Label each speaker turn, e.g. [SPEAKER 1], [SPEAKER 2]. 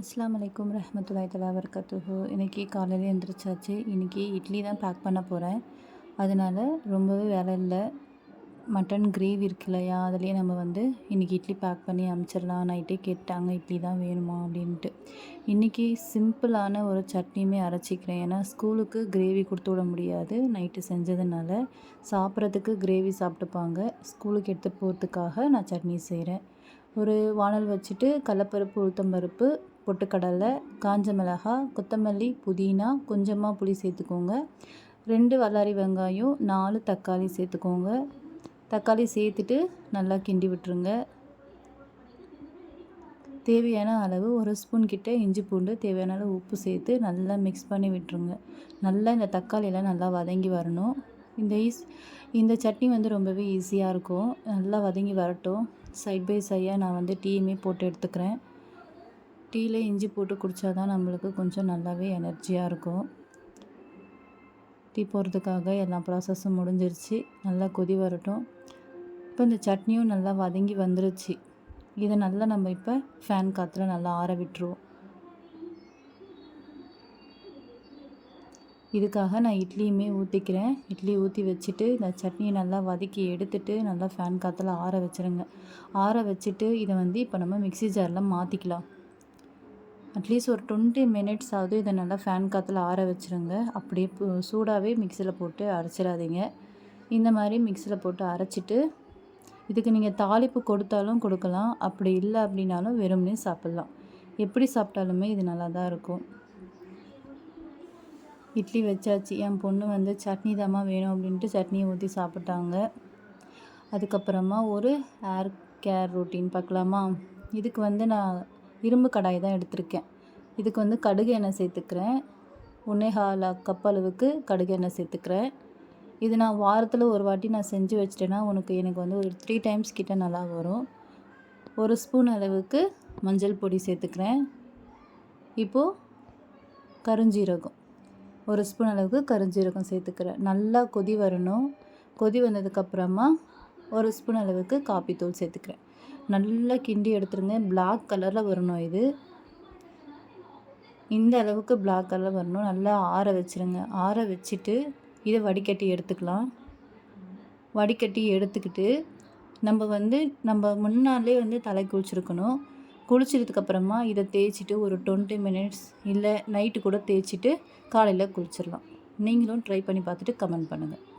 [SPEAKER 1] அஸ்லாம் வலைக்கம் ரஹமத்துல்லாய் தலா வர்கத்துஹு இன்றைக்கி காலையில் எழுந்திரிச்சாச்சு இன்றைக்கி இட்லி தான் பேக் பண்ண போகிறேன் அதனால் ரொம்பவே வேலை இல்லை. மட்டன் கிரேவி இருக்கு இல்லையா? அதுலேயே நம்ம வந்து இன்றைக்கி இட்லி பேக் பண்ணி அமுச்சிடலாம். நைட்டே கேட்டாங்க இட்லி தான் வேணுமா? அப்படின்ட்டு. இன்றைக்கி சிம்பிளான ஒரு சட்னியுமே அரைச்சிக்கிறேன். ஏன்னா ஸ்கூலுக்கு கிரேவி கொடுத்து விட முடியாது. நைட்டு செஞ்சதுனால சாப்பிட்றதுக்கு கிரேவி சாப்பிட்டுப்பாங்க. ஸ்கூலுக்கு எடுத்துகிட்டு போகிறதுக்காக நான் சட்னி செய்கிறேன் ஒரு வானல் வச்சுட்டு கடலப்பருப்பு உளுத்தம்பருப்பு பொட்டுக்கடலை காஞ்ச மிளகாய் கொத்தமல்லி புதினா கொஞ்சமாக புளி சேர்த்துக்கோங்க. ரெண்டு வல்லாரி வெங்காயம் நாலு தக்காளி சேர்த்துக்கோங்க. தக்காளி சேர்த்துட்டு நல்லா கிண்டி விட்டுருங்க. தேவையான அளவு ஒரு ஸ்பூன் கிட்ட இஞ்சி பூண்டு தேவையான அளவு உப்பு சேர்த்து நல்லா மிக்ஸ் பண்ணி விட்டுருங்க. நல்லா இந்த தக்காளியெல்லாம் நல்லா வதங்கி வரணும். இந்த ஈஸ் இந்த சட்னி வந்து ரொம்பவே ஈஸியாக இருக்கும். நல்லா வதங்கி வரட்டும். சைட் பை சைடாக நான் வந்து டீயுமே போட்டு எடுத்துக்கிறேன். டீயில் இஞ்சி போட்டு குடித்தா தான் நம்மளுக்கு கொஞ்சம் நல்லாவே எனர்ஜியாக இருக்கும். டீ போடுறதுக்காக எல்லா ப்ராசஸும் முடிஞ்சிருச்சு. நல்லா கொதி வரட்டும். இப்போ இந்த சட்னியும் நல்லா வதங்கி வந்துருச்சு. இதை நல்லா நம்ம இப்போ ஃபேன் காற்றுல நல்லா ஆற விட்டுருவோம். இதுக்காக நான் இட்லியுமே ஊற்றிக்கிறேன் இட்லி ஊற்றி வச்சுட்டு இந்த சட்னியை நல்லா வதக்கி எடுத்துட்டு நல்லா ஃபேன் காற்றுல ஆற வச்சுருங்க. ஆற வச்சுட்டு இதை வந்து இப்போ நம்ம மிக்சி ஜாரில் மாற்றிக்கலாம் அட்லீஸ்ட் ஒரு டுவெண்ட்டி மினிட்ஸ் ஆகுது இதை நல்லா ஃபேன் காற்றுல ஆற வச்சுருங்க. அப்படியே சூடாகவே மிக்சியில் போட்டு அரைச்சிடாதீங்க. இந்த மாதிரி மிக்சியில் போட்டு அரைச்சிட்டு இதுக்கு நீங்கள் தாளிப்பு கொடுத்தாலும் கொடுக்கலாம். அப்படி இல்லை அப்படின்னாலும் வெறும்னே சாப்பிட்லாம். எப்படி சாப்பிட்டாலுமே இது நல்லா தான் இருக்கும். இட்லி வச்சாச்சு. என் பொண்ணு வந்து சட்னி தாம்மா வேணும் அப்படின்ட்டு சட்னியை ஊற்றி சாப்பிட்டாங்க. அதுக்கப்புறமா ஒரு ஏர் கேர் ரொட்டீன் பார்க்கலாமா? இதுக்கு வந்து நான் இரும்பு கடாய் தான் எடுத்திருக்கேன். இதுக்கு வந்து கடுகு எண்ணெய் சேர்த்துக்கிறேன். ஒன்றே கப் அளவுக்கு கடுகு எண்ணெய் சேர்த்துக்கிறேன். இது நான் வாரத்தில் ஒரு வாட்டி நான் செஞ்சு வச்சிட்டேன்னா உனக்கு எனக்கு வந்து ஒரு த்ரீ டைம்ஸ் கிட்ட நல்லா வரும். ஒரு ஸ்பூன் அளவுக்கு மஞ்சள் பொடி சேர்த்துக்கிறேன். இப்போது கருஞ்சீரகம். ஒரு ஸ்பூன் அளவுக்கு கருஞ்சீரகம் சேர்த்துக்கிறேன். நல்லா கொதி வரணும். கொதி வந்ததுக்கப்புறமா ஒரு ஸ்பூன் அளவுக்கு காப்பித்தூள் சேர்த்துக்கிறேன். நல்லா கிண்டி எடுத்துருங்க. பிளாக் கலரில் வரணும் இது. இந்த அளவுக்கு பிளாக் கலரில் வரணும். நல்லா ஆற வச்சுருங்க. ஆற வச்சுட்டு இதை வடிகட்டி எடுத்துக்கலாம். வடிகட்டி எடுத்துக்கிட்டு நம்ம வந்து நம்ம முன்னாலே வந்து தலை குளிச்சிருக்கணும். குளிச்சதுக்கப்புறமா இதை தேய்ச்சிட்டு ஒரு டுவெண்ட்டி மினிட்ஸ் இல்லை நைட்டு கூட தேய்ச்சிட்டு காலையில் குளிச்சிடலாம். நீங்களும் ட்ரை பண்ணி பார்த்துட்டு கமெண்ட் பண்ணுங்கள்